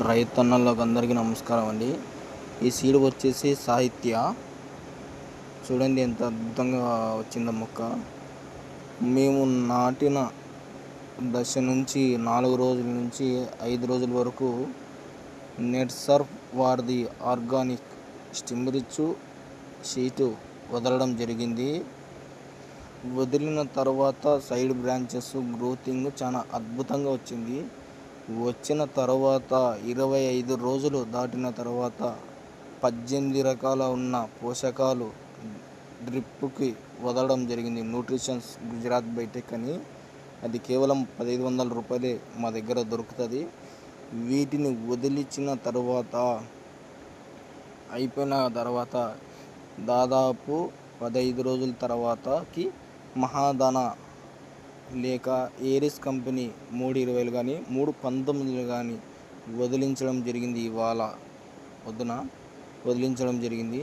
రైతన్నలకు అందరికీ నమస్కారం అండి. ఈ సీడ్ వచ్చేసి సాహిత్య. చూడండి ఎంత అద్భుతంగా వచ్చిందో మొక్క. మేము నాటిన దశ నుంచి నాలుగు రోజుల నుంచి ఐదు రోజుల వరకు నెట్ సర్ఫ్ వారిది ఆర్గానిక్ స్టిమ్రిచ్చు షీటు వదలడం జరిగింది. వదిలిన తర్వాత సైడ్ బ్రాంచెస్ గ్రోతింగ్ చాలా అద్భుతంగా వచ్చింది. వచ్చిన తర్వాత ఇరవై ఐదు రోజులు దాటిన తర్వాత పద్దెనిమిది రకాల ఉన్న పోషకాలు డ్రిప్కి వదలడం జరిగింది. న్యూట్రిషన్స్ గుజరాత్ బైటెక్ అని. అది కేవలం పదహైదు వందల రూపాయలే మా దగ్గర దొరుకుతుంది. వీటిని వదిలించిన తర్వాత అయిపోయిన తర్వాత దాదాపు పదహైదు రోజుల తర్వాతకి మహాదాన లేక ఏరిస్ కంపెనీ మూడు ఇరవైలు కానీ మూడు పంతొమ్మిదిలు కానీ వదిలించడం జరిగింది ఇవాళ పొద్దున. వదిలించడం జరిగింది.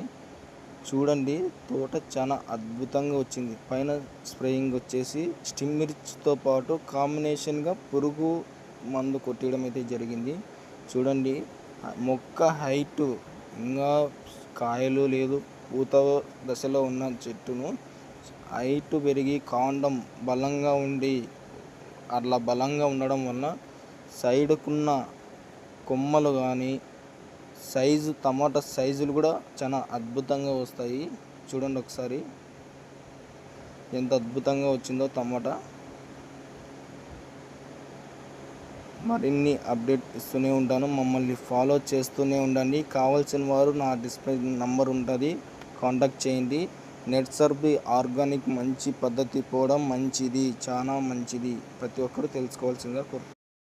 చూడండి తోట చాలా అద్భుతంగా వచ్చింది. పైన స్ప్రేయింగ్ వచ్చేసి స్టిమ్మిర్చ్తో పాటు కాంబినేషన్గా పురుగు మందు కొట్టడం అయితే జరిగింది. చూడండి మొక్క హైట్ ఇంకా కాయలు లేదు. పూత దశలో ఉన్న చెట్టును హైట్ పెరిగి కాండం బలంగా ఉండి అట్లా బలంగా ఉండడం వలన సైడ్కున్న కొమ్మలు కానీ సైజు టమాటా సైజులు కూడా చాలా అద్భుతంగా వస్తాయి. చూడండి ఒకసారి. ఎంత అద్భుతంగా వచ్చిందో టమాటా. మరిన్ని అప్డేట్ ఇస్తూనే ఉంటాను. మమ్మల్ని ఫాలో చేస్తూనే ఉండండి. కావాల్సిన వారు నా డిస్ప్లే నంబర్ ఉంటుంది. కాంటాక్ట్ చేయండి. నెట్సర్బీ ఆర్గానిక్ మంచి పద్ధతి పోవడం మంచిది చాలా మంచిది. ప్రతి ఒక్కరూ తెలుసుకోవాల్సిందిగా కోరు